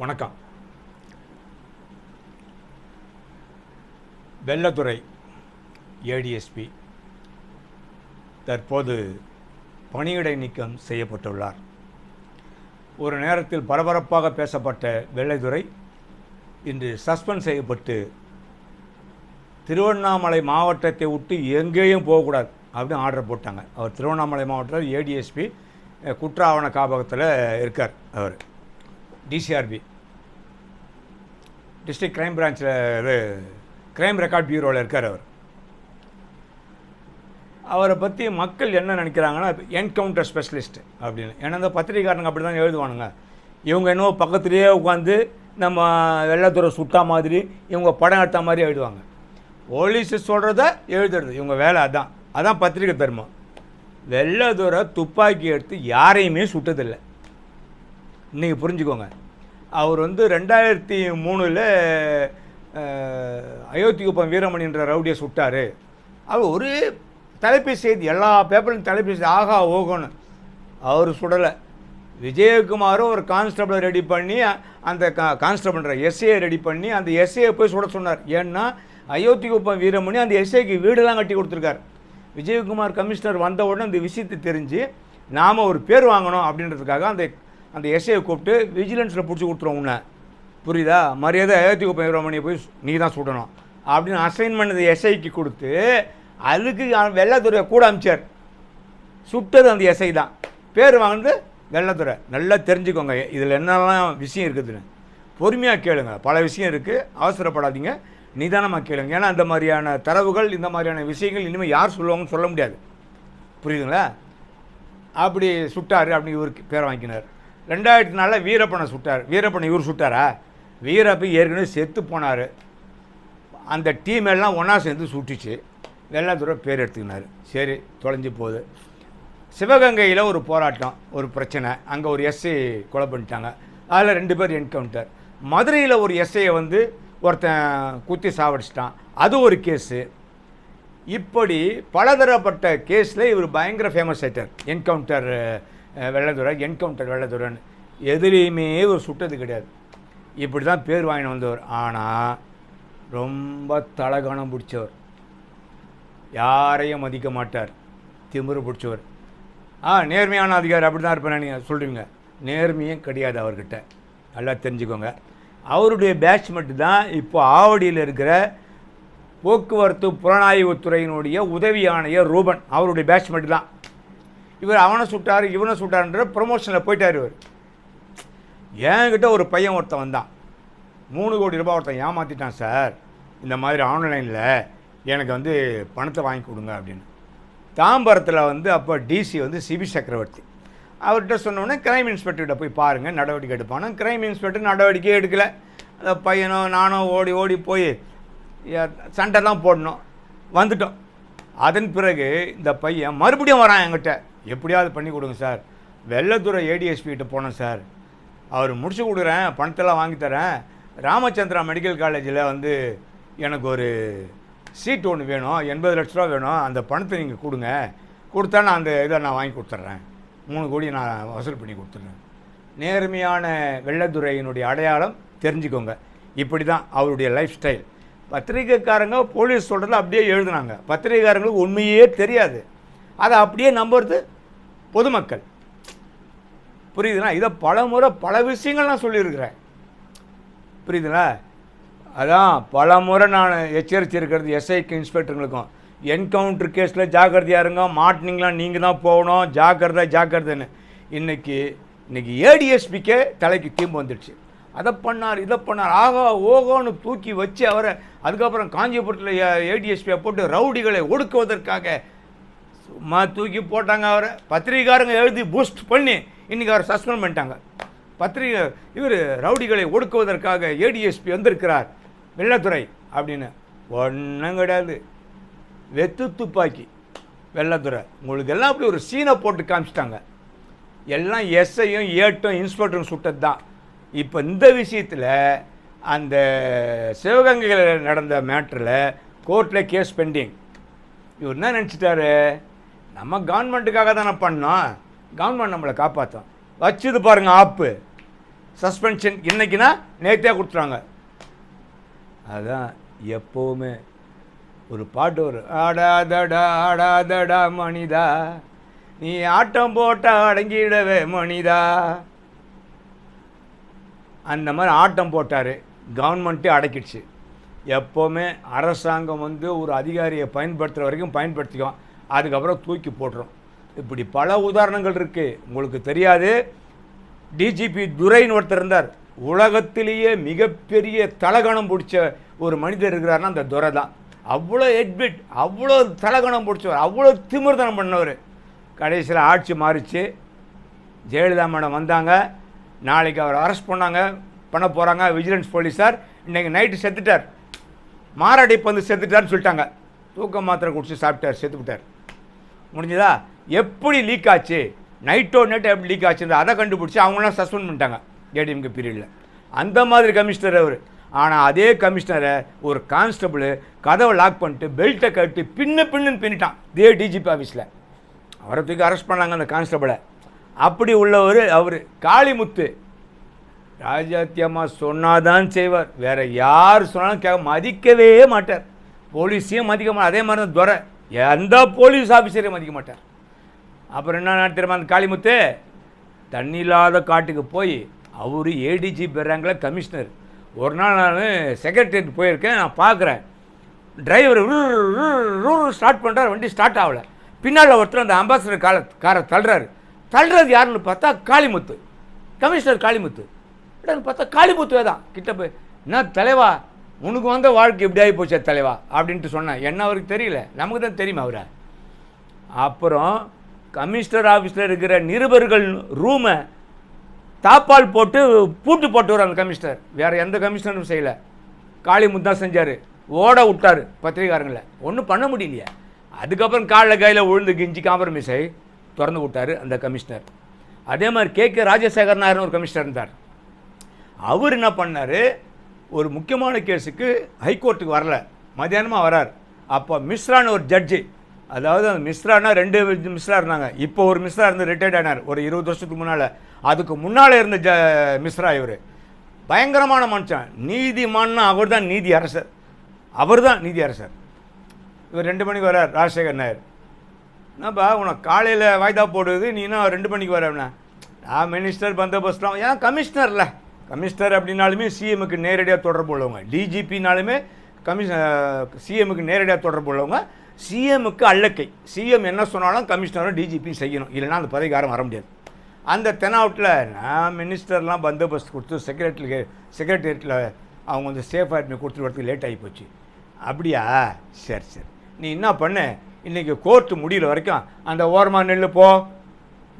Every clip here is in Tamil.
வணக்கம். வெள்ளத்துறை ஏடிஎஸ்பி தற்போது பணியிடை நீக்கம் செய்யப்பட்டுள்ளார். ஒரு நேரத்தில் பரபரப்பாக பேசப்பட்ட வெள்ளைத்துறை இன்று சஸ்பெண்ட் செய்யப்பட்டு திருவண்ணாமலை மாவட்டத்தை விட்டு எங்கேயும் போகக்கூடாது அப்படின்னு ஆர்டர் போட்டாங்க. அவர் திருவண்ணாமலை மாவட்டத்தில் ஏடிஎஸ்பி குற்ற ஆவண காப்பகத்தில் இருக்கார் அவர். டிசிஆர்பி டிஸ்ட்ரிக்ட் கிரைம் பிரான்ச்சில் இது கிரைம் ரெக்கார்ட் பியூரோவில் இருக்கார் அவர். அவரை பற்றி மக்கள் என்ன நினைக்கிறாங்கன்னா என்கவுண்டர் ஸ்பெஷலிஸ்ட் அப்படின்னு. ஏன்னா இந்த பத்திரிகாரங்க அப்படி தான் எழுதுவானுங்க. இவங்க என்னவோ பக்கத்துலேயே உட்காந்து நம்ம வெள்ளத்துறை சுட்டா மாதிரி இவங்க படம் எடுத்த மாதிரி எழுதுவாங்க. போலீஸ் சொல்கிறத எழுதுறது. இவங்க வேலை அதான். அதான் பத்திரிகை தர்மம். வெள்ளதுரை துப்பாக்கி எடுத்து யாரையுமே சுட்டதில்லை. இன்றைக்கி புரிஞ்சுக்கோங்க. அவர் வந்து ரெண்டாயிரத்தி மூணில் அயோத்திகுப்பம் வீரமணின்ற ரவுடியை சுட்டார். அவர் ஒரு தலைப்பு செய்தி எல்லா பேப்பர்லையும் தலைப்பு செய்தி ஆகா ஓகோன்னு அவர் சுடலை. விஜயகுமாரும் ஒரு கான்ஸ்டபிளை ரெடி பண்ணி அந்த கா கான்ஸ்டபிள்ன்ற எஸ்ஏ ரெடி பண்ணி அந்த எஸ்ஏயை போய் சுட சொன்னார். ஏன்னா அயோத்திகுப்பம் வீரமணி அந்த எஸ்ஏக்கு வீடெல்லாம் கட்டி கொடுத்துருக்காரு. விஜயகுமார் கமிஷனர் வந்த உடனே இந்த விஷயத்தை தெரிஞ்சு நாம் ஒரு பேர் வாங்கணும் அப்படின்றதுக்காக அந்த அந்த எஸ்ஐயை கூப்பிட்டு விஜிலன்ஸில் பிடிச்சி கொடுத்துருவோம் உன்னை. புரியுதா? மரியாதை ஏற்றி வீரமணியை போய் நீ தான் சுடணும் அப்படின்னு அசைன்மெண்ட் எஸ்ஐக்கு கொடுத்து அதுக்கு வெள்ளத்துறையை கூட அமிச்சார். சுட்டது அந்த எஸ்ஐ தான். பேர் வாங்கினது வெள்ளத்துறை. நல்லா தெரிஞ்சுக்கோங்க இதில் என்னெல்லாம் விஷயம் இருக்குதுன்னு. பொறுமையாக கேளுங்க. பல விஷயம் இருக்குது அவசரப்படாதீங்க. நிதானமாக கேளுங்க. ஏன்னா அந்த மாதிரியான தரவுகள் இந்த மாதிரியான விஷயங்கள் இனிமேல் யார் சொல்லுவாங்கன்னு சொல்ல முடியாது. புரியுதுங்களா? அப்படி சுட்டார் அப்படின்னு இவருக்கு பேரை வாங்கினார். ரெண்டாயிரத்தி நாலில் வீரப்பனை சுட்டார். வீரப்பனை இவர் சுட்டாரா? வீரப்பன் ஏற்கனவே செத்து போனார். அந்த டீம் எல்லாம் ஒன்றா சேர்ந்து சுட்டுச்சு. வெள்ளாத்துறை பேர் எடுத்துக்கினார். சரி தொலைஞ்சு போகுது. சிவகங்கையில் ஒரு போராட்டம் ஒரு பிரச்சனை. அங்கே ஒரு எஸ்ஐ கொலை பண்ணிட்டாங்க. அதில் ரெண்டு பேர் என்கவுண்டர் மதுரையில் ஒரு எஸ்ஐயை வந்து ஒருத்தன் குத்தி சாவடிச்சிட்டான். அது ஒரு கேஸு இப்படி பலதரப்பட்ட கேஸில் இவர் பயங்கர ஃபேமஸ் ஆகிட்டார் என்கவுண்டர் வெள்ளதுரை என்கவுண்டர் வெள்ளதுரன் எதுலேயுமே ஒரு சுட்டது கிடையாது. இப்படி தான் பேர் வாங்கிட்டு வந்தவர். ஆனால் ரொம்ப தலகணம் பிடிச்சவர். யாரையும் மதிக்க மாட்டார். திமிரு பிடிச்சவர். ஆ நேர்மையான அதிகாரி அப்படி தான் இருப்பேன் நீங்கள் சொல்கிறீங்க நேர்மையும் கிடையாது அவர்கிட்ட. நல்லா தெரிஞ்சுக்கோங்க. அவருடைய பேட்ச்மெண்ட் தான் இப்போ ஆவடியில் இருக்கிற போக்குவரத்து புலனாய்வுத்துறையினுடைய உதவி ஆணையர் ரூபன். அவருடைய பேட்ச்மெண்ட் தான். இவர் அவனை சுட்டார் இவனை சுட்டார்ன்ற ப்ரொமோஷனில் போயிட்டார் இவர். என்கிட்ட ஒரு பையன் ஒருத்தன் வந்தான். மூணு கோடி ரூபாய் ஒருத்தன் ஏமாற்றிட்டான் சார். இந்த மாதிரி ஆன்லைனில் எனக்கு வந்து பணத்தை வாங்கி கொடுங்க அப்படின்னு. தாம்பரத்தில் வந்து அப்போ டிசி வந்து சிபி சக்கரவர்த்தி. அவர்கிட்ட சொன்னோன்னே கிரைம் இன்ஸ்பெக்டர்கிட்ட போய் பாருங்கள் நடவடிக்கை எடுப்பானோ கிரைம் இன்ஸ்பெக்டர் நடவடிக்கையே எடுக்கலை. அந்த பையனோ நானோ ஓடி ஓடி போய் சண்டைலாம் போடணும். வந்துட்டோம். அதன் பிறகு இந்த பையன் மறுபடியும் வரான் என்கிட்ட. எப்படியாவது பண்ணி கொடுங்க சார். வெள்ளத்துறை ஏடிஎஸ்பிகிட்ட போனேன் சார். அவர் முடிச்சு கொடுக்குறேன் பணத்தெல்லாம் வாங்கித்தரேன் ராமச்சந்திரா மெடிக்கல் காலேஜில் வந்து எனக்கு ஒரு சீட் ஒன்று வேணும் எண்பது லட்ச ரூபா வேணும். அந்த பணத்தை நீங்கள் கொடுங்க. கொடுத்தா நான் அந்த இதை நான் வாங்கி கொடுத்துட்றேன். மூணு கோடி நான் வசூல் பண்ணி கொடுத்துட்றேன். நேர்மையான வெள்ளத்துறையினுடைய அடையாளம் தெரிஞ்சுக்கோங்க. இப்படி தான் அவருடைய லைஃப் ஸ்டைல் பத்திரிக்கைக்காரங்க போலீஸ் சொல்கிறத அப்படியே எழுதுனாங்க. பத்திரிக்கைக்காரங்களுக்கு உண்மையே தெரியாது. அதை அப்படியே நம்புறது பொதுமக்கள். புரியுதுனா இதை பல முறை பல விஷயங்கள் நான் சொல்லியிருக்கிறேன். புரியுதுங்களா? அதான் பல முறை நான் எச்சரிச்சிருக்கிறது எஸ்ஐக்கு இன்ஸ்பெக்டருங்களுக்கும் என்கவுண்டர் கேஸில் ஜாக்கிரதையாக இருங்க மாட்டினீங்களா நீங்கள் தான் போகணும் ஜாக்கிரதை ஜாக்கிரதைன்னு. இன்றைக்கி இன்றைக்கி ஏடிஎஸ்பிக்கே தலைக்கு தீம்பு வந்துடுச்சு. அதை பண்ணார் இதை பண்ணார். ஆகா ஓகோன்னு தூக்கி வச்சு அவரை அதுக்கப்புறம் காஞ்சிபுரத்தில் ஏடிஎஸ்பியை போட்டு ரவுடிகளை ஒடுக்குவதற்காக சும்மா தூக்கி போட்டாங்க அவரை. பத்திரிகாரங்க எழுதி பூஸ்ட் பண்ணி இன்றைக்கி அவரை சஸ்பெண்ட் பண்ணிட்டாங்க. பத்திரிகை இவர் ரவுடிகளை ஒடுக்குவதற்காக ஏடிஎஸ்பி வந்திருக்கிறார். வெள்ளத்துறை அப்படின்னு. ஒன்றும் கிடையாது. வெத்து துப்பாக்கி வெள்ளத்துறை. உங்களுக்கு எல்லாம் அப்படி ஒரு சீனை போட்டு காமிச்சிட்டாங்க. எல்லாம் எஸ்ஐயும் ஏட்டும் இன்ஸ்பெக்டரும் சுட்டது தான் இப்போ இந்த விஷயத்தில் அந்த சிவகங்கையில் நடந்த மேட்டரில் கோர்ட்டில் கேஸ் பெண்டிங் இவர் என்ன நினச்சிட்டாரு? நம்ம கவர்மெண்ட்டுக்காக தானே பண்ணோம். கவர்மெண்ட் நம்மளை காப்பாற்றும் வச்சுது பாருங்க ஆப்பு. சஸ்பென்ஷன் இன்னைக்குன்னா நேற்றே கொடுத்துறாங்க அதுதான் எப்போவுமே ஒரு பாட்டு வரும். ஆடாதடா ஆடாதடா மனிதா. நீ ஆட்டம் போட்டா அடங்கிடவே மனிதா. அந்த மாதிரி ஆட்டம் போட்டார். கவர்மெண்ட்டே அடக்கிடுச்சு. எப்போவுமே அரசாங்கம் வந்து ஒரு அதிகாரியை பயன்படுத்துகிற வரைக்கும் பயன்படுத்திக்கும். அதுக்கப்புறம் தூக்கி போட்டுரும். இப்படி பல உதாரணங்கள் இருக்குது உங்களுக்கு தெரியாது. டிஜிபி துரைன்னு ஒருத்தர் இருந்தார். உலகத்திலேயே மிகப்பெரிய தலகணம் பிடிச்ச ஒரு மனிதர் இருக்கிறாருன்னா அந்த துரை தான். அவ்வளோ எட்பிட் அவ்வளோ தலகணம் பிடிச்சவர் அவ்வளோ திமிர்தனம் பண்ணவர். கடைசியில் ஆட்சி மாறிச்சு. ஜெயலலிதா மேடம் வந்தாங்க. நாளைக்கு அவர் அரெஸ்ட் பண்ணாங்க பண்ண போகிறாங்க விஜிலன்ஸ் போலீஸார் இன்றைக்கி நைட்டு செத்துட்டார். மாரடைப்பு வந்து செத்துட்டார்னு சொல்லிட்டாங்க. தூக்க மாத்திரை குடிச்சு சாப்பிட்டார் செத்துவிட்டார். முடிஞ்சதா? எப்படி லீக் ஆச்சு? நைட்டோ நைட் எப்படி லீக் ஆச்சுன்ற அதை கண்டுபிடிச்சி அவங்களாம் சஸ்பெண்ட் பண்ணிட்டாங்க ஏடிஎம்கே பீரியடில் அந்த மாதிரி கமிஷனர் அவர். ஆனால் அதே கமிஷனரை ஒரு கான்ஸ்டபுள் கதவை லாக் பண்ணிட்டு பெல்ட்டை கட்டி பின்ன பின்னுன்னு பின்னிட்டான். இதே டிஜிபி ஆஃபீஸில் அவரை தூக்கி அரெஸ்ட் பண்ணாங்க அந்த கான்ஸ்டபிளை அப்படி உள்ளவர் அவர் காளிமுத்து. ராஜாத்தியமாக அம்மா சொன்னாதான் செய்வார். வேற யார் சொன்னாலும் கேட்க மதிக்கவே மாட்டார். போலீஸையும் மதிக்க மாட்டார். அதே மாதிரி தான் துரை. எந்த போலீஸ் ஆஃபீஸரையும் மதிக்க மாட்டார். அப்புறம் என்ன தெரியுமா அந்த காளிமுத்து? தண்ணி இல்லாத காட்டுக்கு போய் அவர் ஏடிஜி பெறாங்கள கமிஷனர். ஒரு நாள் நான் செக்ரட்டரியேட் போயிருக்கேன் நான் பார்க்குறேன். டிரைவர் ஸ்டார்ட் பண்ணுறார் வண்டி ஸ்டார்ட் ஆகலை. பின்னால் ஒருத்தர் அந்த அம்பாசடர் கால காரை தள்ளுறாரு. தள்ளுறது யாருன்னு பார்த்தா காளிமுத்து. கமிஷனர் காளிமுத்து. பார்த்தா காளிமுத்துவே தான். கிட்ட போய் என்ன தலைவா உனக்கு வந்த வாழ்க்கை இப்படி ஆகி போச்சே தலைவா அப்படின்ட்டு சொன்னேன் என்ன அவருக்கு தெரியல? நமக்கு தான் தெரியுமா அவரை? அப்புறம் கமிஷனர் ஆஃபீஸில் இருக்கிற நிருபர்கள் ரூமை தாப்பால் போட்டு பூட்டு போட்டு அந்த கமிஷனர். வேறு எந்த கமிஷனரும் செய்யலை. காளிமுத்து தான் செஞ்சார். ஓட விட்டார் பத்திரிகாரங்களை. ஒன்றும் பண்ண முடியலையே. அதுக்கப்புறம் காலில் கையில் விழுந்து கிஞ்சி காம்ப்ரமைஸ் ஆகி திறந்து விட்டார் அந்த கமிஷனர். அதே மாதிரி கே கே ராஜசேகர் நாயர்னு ஒரு கமிஷனர் இருந்தார். அவர் என்ன பண்ணார்? ஒரு முக்கியமான கேஸுக்கு ஹைகோர்ட்டுக்கு வரல. மத்தியானமாக வரார். அப்போ மிஸ்ரான்னு ஒரு ஜட்ஜி அதாவது அந்த மிஸ்ரானா ரெண்டு மிஸ்ரா இருந்தாங்க. இப்போ ஒரு மிஸ்ரா இருந்து ரிட்டையர்ட் ஆனார். ஒரு இருபது வருஷத்துக்கு முன்னால். அதுக்கு முன்னால் இருந்த ஜ மிஸ்ரா இவர். பயங்கரமான மனுஷன். நீதிமான்னா அவர் தான் நீதி அரசர். அவர் தான் நீதி அரசர். இவர் ரெண்டு மணிக்கு வரார் ராஜசேகர் நாயர். என்னப்பா உனக்கு காலையில் வாய்தா போடுது நீனா ரெண்டு மணிக்கு வரவனா நான் மினிஸ்டர் பந்தோபஸ்லாம் ஏன் கமிஷனர்ல கமிஷனர் அப்படின்னாலுமே சிஎம்முக்கு நேரடியாக தொடர்பு உள்ளவங்க. டிஜிபினாலுமே கமிஷ சிஎம்முக்கு நேரடியாக தொடர்பு உள்ளவங்க. சிஎம்முக்கு அல்லக்கை. சிஎம் என்ன சொன்னாலும் கமிஷனரும் டிஜிபி செய்யணும். இல்லைன்னா அந்த பதவிக்காரம் வர முடியாது. அந்த தெனாவட்டில் நான் மினிஸ்டர்லாம் பந்தோபஸ்து கொடுத்து செக்ரட்டரி செக்ரட்டரியேட்டில் அவங்க வந்து சேஃப் ஆட்மி கொடுத்துட்டு வரதுக்கு லேட் ஆகி போச்சு. அப்படியா? சரி சரி. நீ என்ன பண்ண? இன்றைக்கி கோர்ட்டு முடிகிற வரைக்கும் அந்த ஓரமாக நெல்லு போ.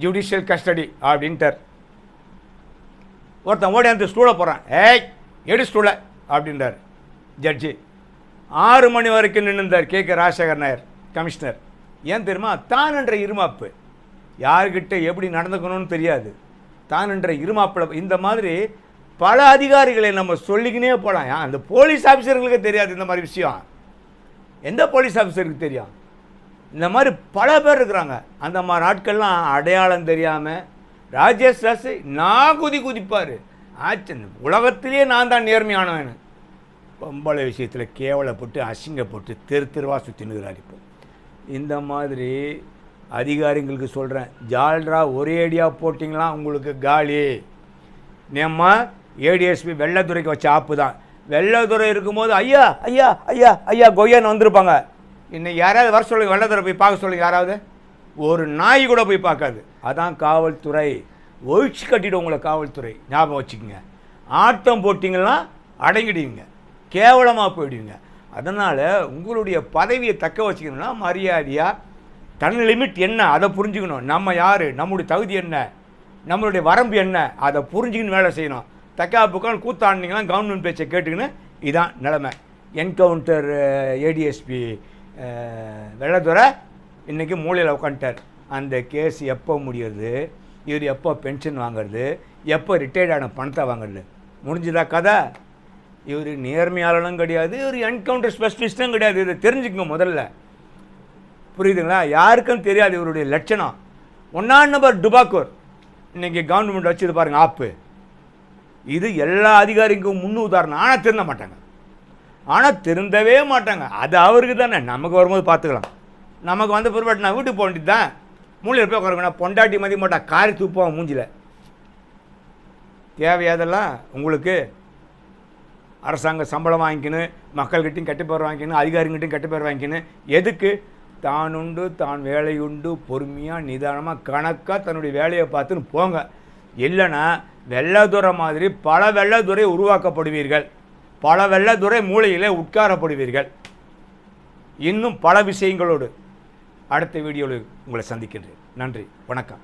ஜுடிஷியல் கஸ்டடி அப்படின்ட்டார். ஒருத்தன் ஓடி அந்த ஸ்டூலை போகிறான் ஏய் எடு ஸ்டூலை அப்படின்றார். ஜட்ஜி ஆறு மணி வரைக்கும் நின்றுந்தார் K. K. Rajasekar Nair commissioner. ஏன் தெரியுமா? தான் என்ற இருமாப்பு. யார்கிட்ட எப்படி நடந்துக்கணும்னு தெரியாது. தான் என்ற இருமாப்பில் இந்த மாதிரி பல அதிகாரிகளை நம்ம சொல்லிக்கினே போகலாம் ஏன் அந்த போலீஸ் ஆஃபீஸர்களுக்கு தெரியாது இந்த மாதிரி விஷயம். எந்த போலீஸ் ஆஃபீஸருக்கு தெரியும்? இந்த மாதிரி பல பேர் இருக்கிறாங்க. அந்த மாதிரி ஆட்கள்லாம் அடையாளம் தெரியாமல் ராஜேஷ் ராசு நான் குதி குதிப்பார். ஆச்சு உலகத்திலேயே நான் தான் நேர்மையானவன். பொம்பளை விஷயத்தில் கேவலப்பட்டு அசிங்கப்பட்டு தெரு தெருவாக சுற்றினுகிறார் இப்போ. இந்த மாதிரி அதிகாரிங்களுக்கு சொல்கிறேன் ஜால்ரா ஒரே அடியாக போட்டிங்களா உங்களுக்கு காலி? நம்ம ஏடிஎஸ்பி வெள்ளத்துறைக்கு வச்ச ஆப்பு தான். வெள்ளத்துறை இருக்கும்போது ஐயா ஐயா ஐயா ஐயா கொய்யான்னு வந்திருப்பாங்க. இன்னைக்கு யாராவது வர சொல்லுங்க வெள்ளத்துறை போய் பார்க்க சொல்லுங்கள் யாராவது. ஒரு நாய் கூட போய் பார்க்காது. அதான் காவல்துறை. ஒழிச்சு கட்டிடும் உங்களை காவல்துறை. ஞாபகம் வச்சுக்கோங்க. ஆட்டம் போட்டிங்கன்னா அடங்கிடுவீங்க. கேவலமாக போயிடுவீங்க. அதனால் உங்களுடைய பதவியை தக்க வச்சுக்கணும்னா மரியாதையாக தன் லிமிட் என்ன அதை புரிஞ்சுக்கணும். நம்ம யார் நம்முடைய தகுதி என்ன நம்மளுடைய வரம்பு என்ன அதை புரிஞ்சுக்கின்னு வேலை செய்யணும். தக்கா புக்கான்னு கூத்தாண்டிங்கன்னா கவர்மெண்ட் பேச்சை கேட்டுக்கின்னு இதான் நிலமை. என்கவுண்டர் ஏடிஎஸ்பி வெள்ளத்துறை இன்றைக்கி மூலையில் உட்காந்துட்டார் அந்த கேஸ் எப்போ முடியறது? இவர் எப்போ பென்ஷன் வாங்குறது? எப்போ ரிட்டையர்ட் ஆன பணத்தை வாங்குறது? முடிஞ்சுதா கதை? இவர் நேர்மையாளனும் கிடையாது இவர் என்கவுண்டர் ஸ்பெஷலிஸ்ட்டும் கிடையாது. இதை தெரிஞ்சுக்கங்க முதல்ல. புரியுதுங்களா? யாருக்கும் தெரியாது இவருடைய லட்சணம். ஒன்றா நம்பர் டுபாக்கூர் இன்றைக்கி கவர்மெண்ட் வச்சுது பாருங்கள் ஆப்பு இது எல்லா அதிகாரிக்கும் முன்னு உதாரணம். ஆனால் திருந்த மாட்டாங்க. ஆனால் திருந்தவே மாட்டாங்க. அது அவருக்கு தானே நமக்கு வரும்போது பார்த்துக்கலாம். நமக்கு வந்து பிற்பாடு நான் வீட்டுக்கு போக வேண்டியது தான் மூலையில் போய் உட்காருங்க பொண்டாட்டி மதிய மாட்டா. காரி தூப்போம் மூஞ்சில். தேவையாதெல்லாம் உங்களுக்கு அரசாங்க சம்பளம் வாங்கிக்கணும் மக்கள்கிட்டையும் கெட்ட பேர் வாங்கிக்கணும் அதிகாரிகிட்டையும் கெட்ட பேர் வாங்கிக்கணும். எதுக்கு? தான் உண்டு தான் வேலை உண்டு. பொறுமையாக நிதானமாக கணக்காக தன்னுடைய வேலையை பார்த்துன்னு போங்க. இல்லைன்னா வெள்ளதுறை மாதிரி பல வெள்ளதுறை உருவாக்கப்படுவீர்கள். பல வெள்ளதுறை மூளையிலே உட்காரப்படுவீர்கள். இன்னும் பல விஷயங்களோடு. அடுத்த வீடியோவில் உங்களை சந்திக்கின்றேன். நன்றி. வணக்கம்.